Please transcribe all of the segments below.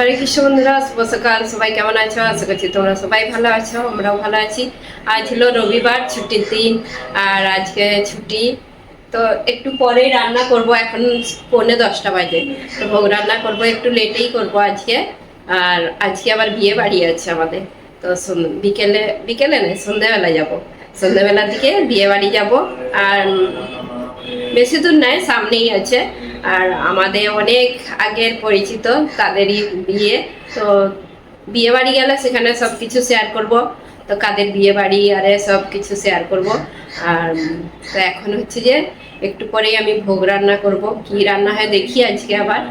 হরে কৃষ্ণ বন্ধুরা শুভ সকাল। সবাই কেমন আছো? আশা করছি তোমরা সবাই ভালো আছো, আমরাও ভালো আছি। আজ হলো রবিবার, ছুটির দিন, আর আজকে ছুটি। তো একটু পরেই রান্না করব, এখন পৌনে দশটা বাজে। তো ভোগ রান্না করব, একটু লেটেই করব আজকে। আর আজকে আবার বিয়ে বাড়ি আছে আমাদের। তো বিকেলে বিকেলে নেই সন্ধ্যেবেলা যাব। সন্ধ্যেবেলার দিকে বিয়ে বাড়ি যাব। আর বেশি দূর নয়, সামনেই আছে। আর আমাদের অনেক আগের পরিচিত, তাদেরই বিয়ে। তো বিয়ে বাড়ি গেলে সেখানে সব কিছু শেয়ার করব। তো কাদের বিয়ে বাড়ি আরে সব কিছু শেয়ার করব। আর তো এখন হচ্ছে যে একটু পরেই আমি ভোগ রান্না করব। কি রান্না হয় দেখি আজকে আবার।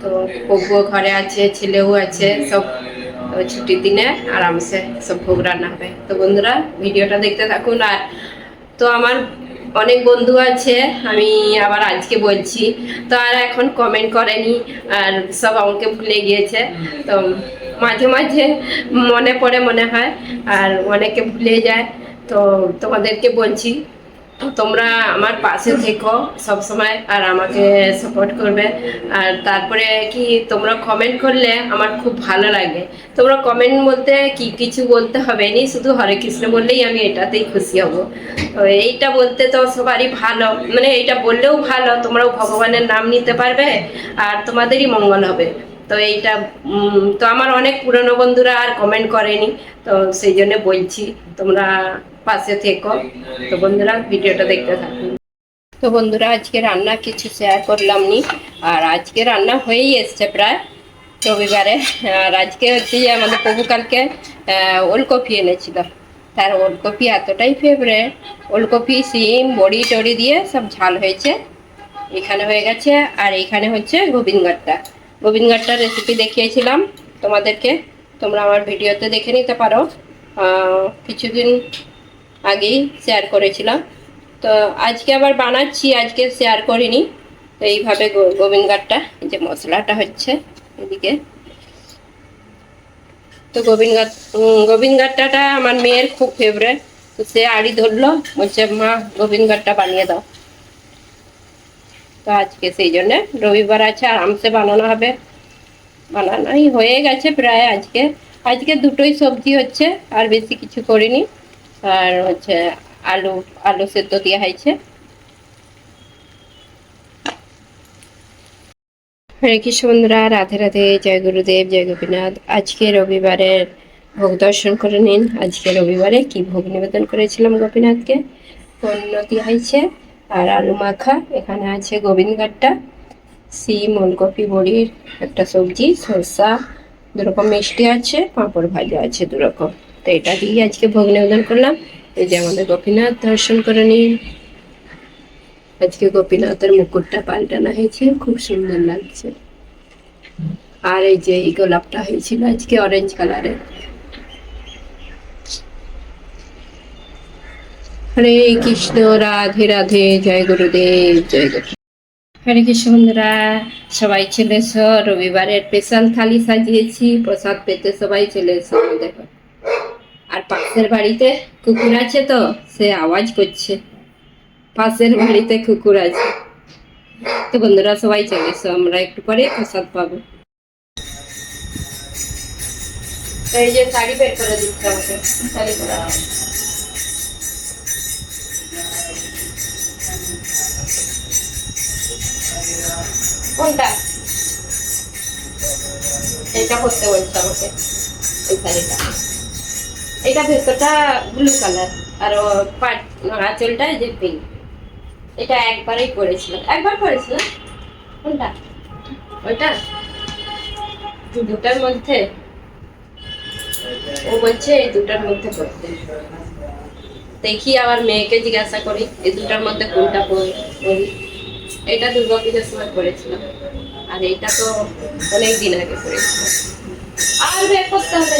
তো বউও ঘরে আছে, ছেলেও আছে, সব ছুটির দিনে আরামসে সব ভোগ রান্না হবে। তো বন্ধুরা, ভিডিওটা দেখতে থাকুন। আর তো আমার অনেক বন্ধু আছে, আমি আবার আজকে বলছি। তো আর এখন কমেন্ট করেনি, আর সব আমাকে ভুলে গিয়েছে। তো মাঝে মাঝে মনে পড়ে মনে হয়, আর অনেকে ভুলে যায়। তো তোমাদেরকে বলছি তোমরা আমার পাশে থেকো সবসময় আর আমাকে সাপোর্ট করবে। আর তারপরে কি তোমরা কমেন্ট করলে আমার খুব ভালো লাগে। তোমরা কমেন্ট বলতে কি কিছু বলতে হবে নি? শুধু হরে কৃষ্ণ বললেই আমি এটাতেই খুশি হব। তো এইটা বলতে তো সবারই ভালো। মানে এইটা বললেও ভালো, তোমরাও ভগবানের নাম নিতে পারবে আর তোমাদেরই মঙ্গল হবে। তো এইটা তো আমার অনেক পুরনো বন্ধুরা আর কমেন্ট করেনি। তো সেই জন্য বলছি, তোমরা পাশে থেকো। তো বন্ধুরা, ভিডিওটা দেখতে থাকুন। তো বন্ধুরা, আজকে রান্না কিছু শেয়ার করলাম নি, আর আজকে রান্না হয়েই এসছে প্রায় রবিবারে। আর আজকে হচ্ছে যে আমাদের প্রভু কালকে ওলকপি এনেছিল। তার ওলকপি এতটাই ফেভারেট ওলকপি, সিম, বড়ি টড়ি দিয়ে সব ঝাল হয়েছে। এখানে হয়ে গেছে, আর এইখানে হচ্ছে গোবিন্দগাট্টা গোবিন্দগাট্টার রেসিপি দেখিয়েছিলাম তোমাদেরকে। তোমরা আমার ভিডিওতে দেখে নিতে পারো। কিছুদিন আগেই শেয়ার করেছিলাম। তো আজকে আবার বানাচ্ছি আজকে শেয়ার করিনি। তো এইভাবে গোবিন্দগাট্টা এই যে মশলাটা হচ্ছে এদিকে। তো গোবিন্দগাট উম, গোবিন্দগাট্টাটা আমার মেয়ের খুব ফেভারেট তো সে আড়ি ধরলো বলছে মা গোবিন্দগাট্টা বানিয়ে দাও। তো আজকে সেই জন্য রবিবার আছে আরামসে বানানো হবে। বানানোই হয়ে গেছে প্রায় আজকে। আজকে দুটোই সবজি হচ্ছে আর বেশি কিছু করিনি। আর হচ্ছে আলু আলু সেদ্ধ দেওয়া হয়েছে। হরে কৃষ্ণ বন্ধুরা, রাধে রাধে, জয় গুরুদেব, জয় গোপীনাথ। আজকে রবিবারের ভোগ দর্শন করে নিন। আজকে রবিবারে কি ভোগ নিবেদন করেছিলাম গোপীনাথকে? দেওয়া হয়েছে আর আলু মাখা। এখানে আছে গোবিন্দগাট্টা সিম, ওলকপি, বড়ির একটা সবজি, সরষা, দুরকম মিষ্টি আছে, পাঁপড় ভাজা আছে দুরকম। তো এটা দিয়ে আজকে ভোগ নিবেদন করলাম। এই যে আমাদের গোপীনাথ দর্শন করে নিন। আজকে গোপীনাথের মুকুটটা পাল্টানো হয়েছে, খুব সুন্দর লাগছে। আর এই যে এই গোলাপটা হয়েছিল আজকে অরেঞ্জ কালারের হরে কৃষ্ণ, রাধে রাধে, জয় গুরুদেব, জয় গুরু হরে কৃষ্ণ বন্ধুরা সবাই চলে এসো। রবিবারের স্পেশাল থালি সাজিয়েছি, প্রসাদ পেতে সবাই চলে এসো। দেখো। আর পাশের বাড়িতে কুকুর আছে তো, সে আওয়াজ করছে। পাশের বাড়িতে কুকুর আছে। তো বন্ধুরা, সবাই চলে এসো, আমরা একটু পরে প্রসাদ পাবো। এই যে শাড়ি বের করে দিচ্ছে আমাকে, শাড়ি পরা কোনটা? এটা করতে বলছে আমাকে, এই শাড়িটা। এটা ভেতরটা ব্লু কালার আর পাট আঁচলটা যে পিঙ্ক এটা একবারই করেছিলাম একবার করেছিলাম কোনটা? ওইটা? দুটার মধ্যে? ও বলছে এই দুটার মধ্যে করতে দেখি আবার মেয়েকে জিজ্ঞাসা করি, এই দুটার মধ্যে কোনটা পরি। এটা দুর্গা পুজোর সময় করেছিলাম আর এইটা তো অনেক দিন আগে করেছিলাম আর বের করতে হবে।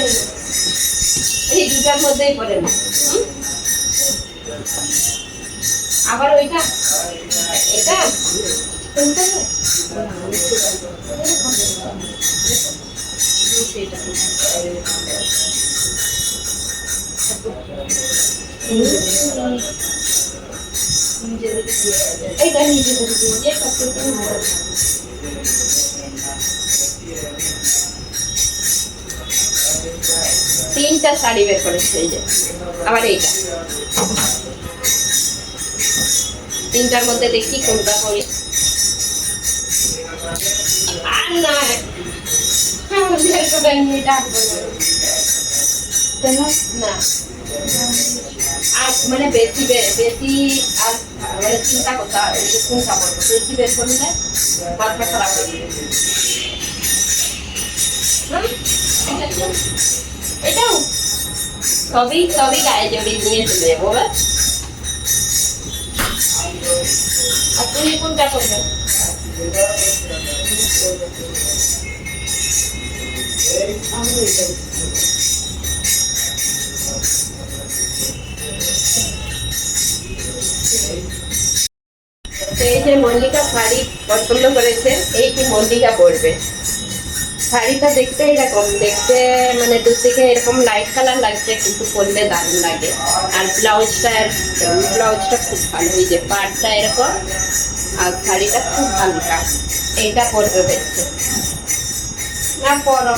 এই দুটার মধ্যেই পড়ে না? আবার ওইটা এটা। এটা নিজে যে তিনটা শাড়ি বের করেছে, এই যে। আবার এইটা। তিনটার মধ্যে দেখি কোনটা করি আর না না। আর মানে বেশি বেশি আর মানে চিন্তা করতে হবে কোনটা করব বেশি বের করলে খারাপ হয়ে যাবে? এটাও। সবই সবই গায়ে জড়িয়ে নিয়ে চলে যাব এবার। আর তুমি কোনটা করবে? এই যে মল্লিকা শাড়ি পছন্দ করেছে, এই কি মল্লিকা পরবে? শাড়িটা দেখতে এরকম দেখতে মানে দুদিকে এরকম লাইট কালার লাগছে কিন্তু পরলে দারুণ লাগে। আর ব্লাউজটা ব্লাউজটা খুব ভালো এই যে পাটটা এরকম আর শাড়িটা খুব হালকা। এইটা পরবে দেখছে না পরো।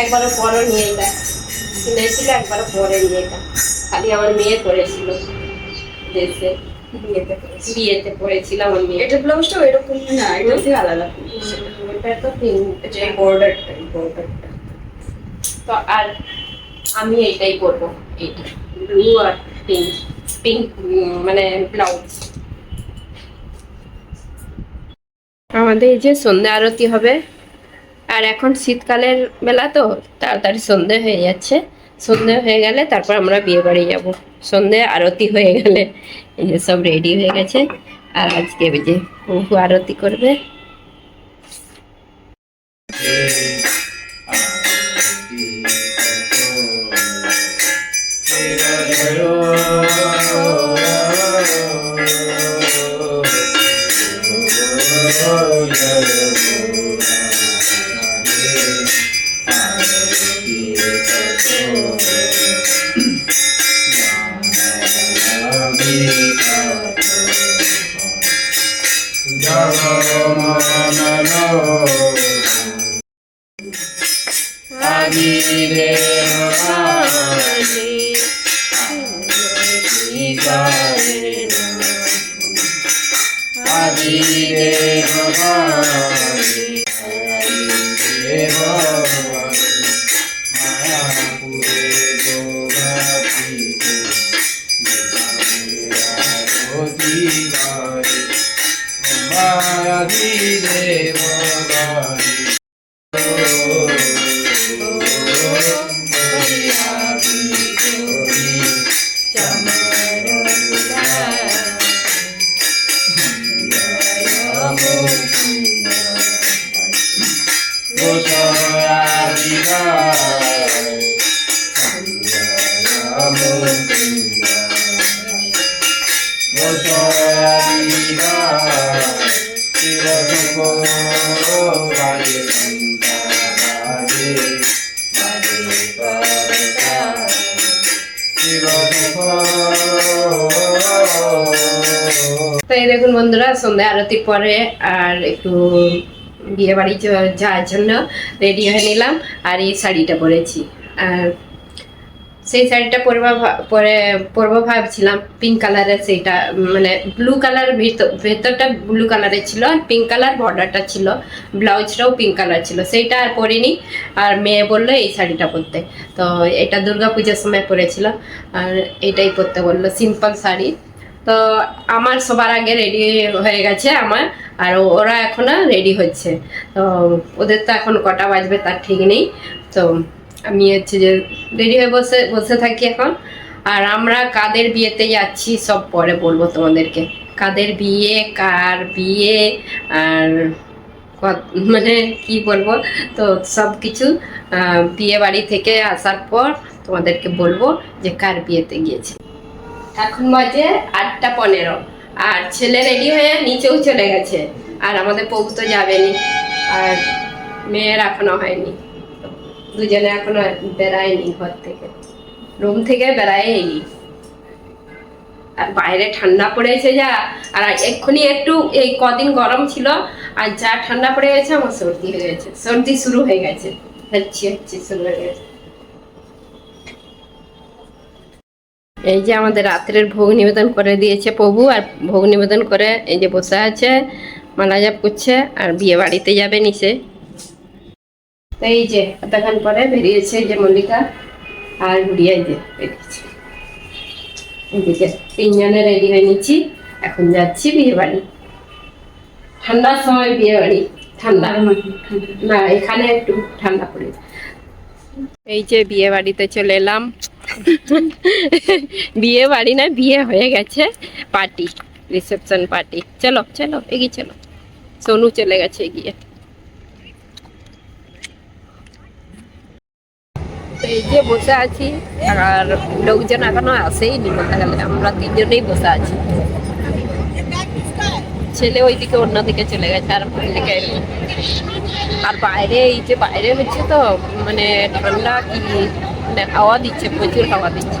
একবারও পরো নিয়ে এটা। কিনেছিল একবারও পরে নিয়ে এটা। খালি আমার মেয়ে করেছিল দেশে। বিয়েতে। বিয়েতে পড়েছিল আমার মেয়ে। এটা ব্লাউজটা এরকম না এটা আলাদা। ওটা তো এটা বর্ডারটা বর্ডারটা তো আর আমি এইটাই করব এইটা। ব্লু আর পিঙ্ক পিঙ্ক মানে ব্লাউজ আমাদের এই যে সন্ধে আরতি হবে, আর এখন শীতকালের বেলা তো তাড়াতাড়ি সন্ধে হয়ে যাচ্ছে। সন্ধে হয়ে গেলে তারপর আমরা বিয়ে বাড়ি যাব। সন্ধে আরতি হয়ে গেলে, এই যে সব রেডি হয়ে গেছে। আর আজকে যে প্রভু আরতি করবে। Amém. তো এই দেখুন বন্ধুরা, সন্ধ্যা আরতির পরে আর একটু বিয়ে বাড়ি যাওয়ার জন্য রেডি হয়ে নিলাম আর এই শাড়িটা পরেছি। আর সেই শাড়িটা পরবা পরে, পরবো ভাবছিলাম পিঙ্ক কালারের সেইটা মানে ব্লু কালার ভেতরটা ব্লু কালারের ছিল আর পিঙ্ক কালার বর্ডারটা ছিল। ব্লাউজটাও পিঙ্ক কালার ছিল। সেইটা আর পরিনি। আর মেয়ে বলল, এই শাড়িটা পরতে। তো এটা দুর্গা পুজোর সময় পরেছিল আর এটাই পরতে বলল সিম্পল শাড়ি। তো আমার সবার আগে রেডি হয়ে গেছে আমার। আর ওরা এখনও রেডি হচ্ছে। তো ওদের তো এখন কটা বাজবে তার ঠিক নেই। তো আমি হচ্ছে যে রেডি হয়ে বসে বসে থাকি এখন। আর আমরা কাদের বিয়েতে যাচ্ছি সব পরে বলব তোমাদেরকে। কাদের বিয়ে, কার বিয়ে, আর মানে কি বলব? তো সব কিছু বিয়ে বাড়ি থেকে আসার পর তোমাদেরকে বলব যে কার বিয়েতে গিয়েছে। এখন বাজে আটটা পনেরো। আর ছেলে রেডি হয়ে নিচেও চলে গেছে। আর আমাদের প্রভু তো যাবেনি। আর মেয়ের এখনও হয়নি। দুজনে এখনও বেড়ায়নি ঘর থেকে। রুম থেকে বেড়ায়নি। আর বাইরে ঠান্ডা পড়েছে যা, আর এক্ষুনি একটু এই কদিন গরম ছিল, আর যা ঠান্ডা পড়ে গেছে, আমার সর্দি হয়ে গেছে। সর্দি শুরু হয়ে গেছে। হচ্ছে হচ্ছে, শুরু হয়ে গেছে। এই যে আমাদের রাত্রের ভোগ নিবেদন করে দিয়েছে প্রভু, আর ভোগ নিবেদন করে এই যে বসে আছে, মালা জাপ করছে, আর বিয়ে বাড়িতে যাবে নিচে। তো এই যে এতক্ষণ পরে বেরিয়েছে যে মল্লিকা আর গুড়িয়া এই যে বেরিয়েছে। এদিকে তিনজনে রেডি হয়ে নিচ্ছি এখন যাচ্ছি বিয়ে বাড়ি। ঠান্ডার সময় বিয়ে বাড়ি ঠান্ডা। না এখানে একটু ঠান্ডা পড়ে এই যে বিয়ে বাড়িতে চলে এলাম। বিয়ে বাড়ি না বিয়ে হয়ে গেছে পার্টি রিসেপশন পার্টি। চলো চলো এগিয়ে চলো। সোনু চলে গেছে এগিয়ে তো এই যে বসে আছি, আর লোকজন এখনও আসেইনি বলতে গেলে, আমরা তিনজনেই বসে আছি। ছেলে ওইদিকে অন্যদিকে চলে গেছে, আর দিকে আর বাইরে এই যে বাইরে হচ্ছে তো মানে ঠান্ডা কি মানে হাওয়া দিচ্ছে, প্রচুর হাওয়া দিচ্ছে।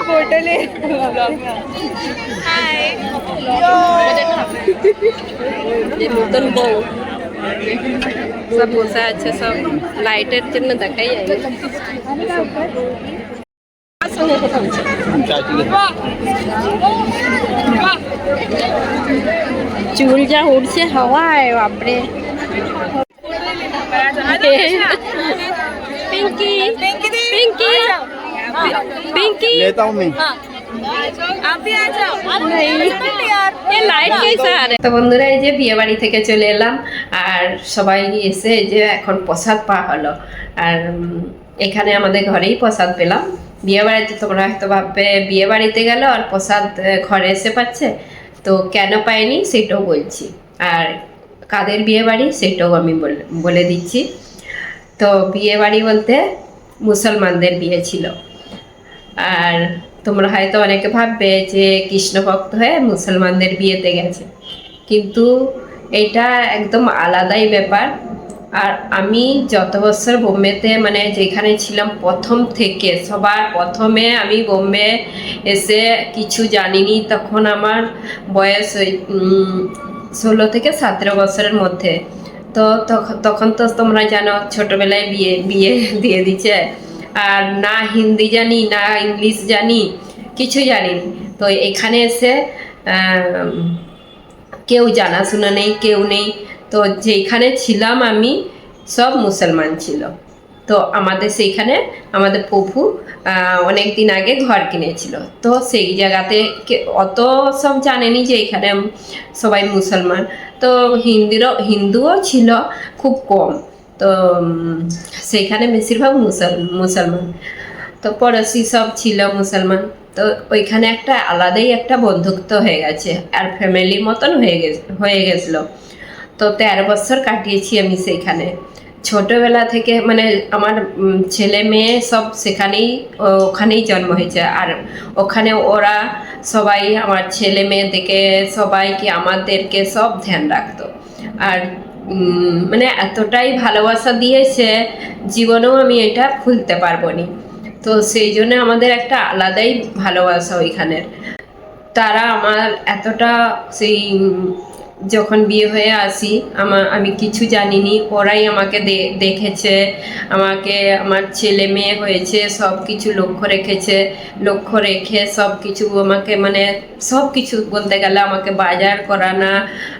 पोर्टल है हाय ये नूतन बहू सब घुसा अच्छे सब लाइटर चिन्ह देखाई है ચૂલ જ્યાં ઉડશે હવા આવ્યો આપણે પિંકી પિંકી પિંકી বাপরে পিঙ্কি পিঙ্কি পিঙ্কি लेता हूँ मैं এ লাইট कैसा आ रहा है? তো বন্ধুরা এই যে বিয়ে বাড়ি থেকে চলে এলাম আর সবাই এসে এই যে এখন প্রসাদ পাওয়া হলো আর উম, এখানে আমাদের ঘরেই প্রসাদ পেলাম বিয়ে বাড়িতে তোমরা হয়তো ভাববে বিয়ে বাড়িতে গেল আর প্রসাদ আহ, ঘরে এসে পাচ্ছে তো কেন পাইনি সেটাও বলছি আর কাদের বিয়ে বাড়ি সেটাও আমি বলে- বলে দিচ্ছি তো বিয়ে বাড়ি বলতে মুসলমানদের বিয়ে ছিল আর তোমরা হয়তো অনেকে ভাববে যে কৃষ্ণ ভক্ত হয়ে মুসলমানদের বিয়েতে গেছে। কিন্তু এটা একদম আলাদাই ব্যাপার। আর আমি যত বছর বোম্বেতে মানে যেখানে ছিলাম প্রথম থেকে, সবার প্রথমে আমি বোম্বে এসে কিছু জানিনি, তখন আমার বয়স ওই ষোলো থেকে সতেরো বছরের মধ্যে। তো তখ- তখন তো তোমরা জানো ছোটবেলায় বিয়ে বিয়ে দিয়ে দিচ্ছে আর না হিন্দি জানি, না ইংলিশ জানি কিছু জানি। তো এখানে এসে কেউ জানাশোনা নেই, কেউ নেই। তো যেখানে ছিলাম আমি, সব মুসলমান ছিল। তো আমাদের সেইখানে, আমাদের প্রভু অনেক দিন আগে ঘর কিনেছিল। তো সেই জায়গাতে অত সব জানেনি যে এখানে সবাই মুসলমান। তো হিন্দিরও, হিন্দুও ছিল খুব কম। তো উম, সেইখানে বেশিরভাগ মুসল মুসলমান। তো পড়োশি সব ছিল মুসলমান। তো ওইখানে একটা আলাদাই একটা বন্ধুত্ব হয়ে গেছে আর ফ্যামিলির মতন হয়ে গেছে হয়ে গেছিল। তো তেরো বছর কাটিয়েছি আমি সেইখানে। ছোটবেলা থেকে মানে আমার ছেলে মেয়ে সব সেখানেই ওখানেই জন্ম হয়েছে। আর ওখানে ওরা সবাই আমার ছেলে মেয়েদেরকে সবাইকে আমাদেরকে সব ধ্যান রাখতো। আর মানে এতটাই ভালোবাসা দিয়েছে জীবনেও আমি এটা ভুলতে পারব নি তো সেই জন্য আমাদের একটা আলাদাই ভালোবাসা ওইখানের। তারা আমার এতটা সেই যখন বিয়ে হয়ে আসি, আমার, আমি কিছু জানিনি ওরাই আমাকে দেখেছে, আমাকে, আমার ছেলে মেয়ে হয়েছে সব কিছু লক্ষ্য রেখেছে, লক্ষ্য রেখে সব কিছু আমাকে মানে সব কিছু বলতে গেলে আমাকে বাজার করানা,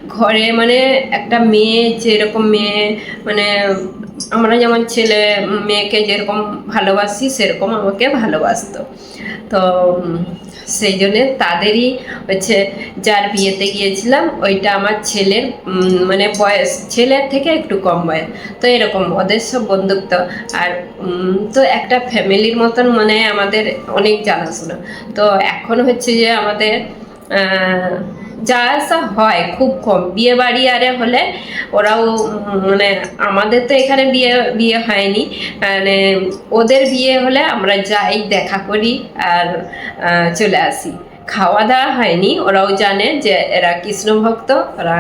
ঘরে মানে একটা মেয়ে, যেরকম মেয়ে মানে আমরা যেমন ছেলে মেয়েকে যেরকম ভালোবাসি, সেরকম আমাকে ভালোবাসতো। তো সেই জন্যে তাদেরই হচ্ছে যার বিয়েতে গিয়েছিলাম, ওইটা আমার ছেলের মানে বয়স, ছেলের থেকে একটু কম বয়স। তো এরকম ওদের সব বন্ধুত্ব। আর তো একটা ফ্যামিলির মতন মানে আমাদের অনেক জানাশোনা। তো এখন হচ্ছে যে আমাদের যা আসা হয় খুব কম। বিয়ে বাড়ি আরে হলে ওরাও মানে আমাদের তো এখানে বিয়ে বিয়ে হয়নি। মানে ওদের বিয়ে হলে আমরা যাই, দেখা করি আর চলে আসি। খাওয়া দাওয়া হয়নি, ওরাও জানে যে এরা কৃষ্ণ ভক্ত, ওরা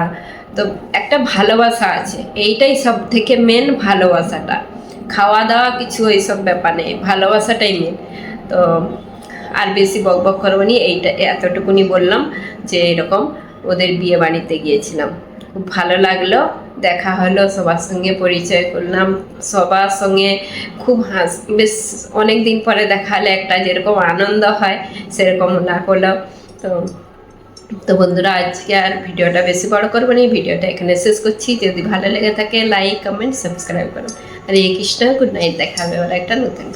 তো একটা ভালোবাসা আছে। এইটাই সব থেকে মেন ভালোবাসাটা। খাওয়া দাওয়া কিছু এইসব ব্যাপার নেই, ভালোবাসাটাই মেন তো আর বেশি বক বক করব নি, এইটা এতটুকুনি বললাম যে এরকম ওদের বিয়ে বাড়িতে গিয়েছিলাম। খুব ভালো লাগল, দেখা হলো, সবার সঙ্গে পরিচয় করলাম, সবার সঙ্গে খুব হাস, বেশ অনেক দিন পরে দেখা হলে, একটা যেরকম আনন্দ হয়, সেরকম না হলো। তো তো বন্ধুরা, আজকে আর ভিডিওটা বেশি বড় করব না, ভিডিওটা এখানে শেষ করছি। যদি ভালো লেগে থাকে লাইক কমেন্ট সাবস্ক্রাইব করুন আর এই কৃষ্ণ গুড নাইট দেখা হবে আবার একটা নতুন।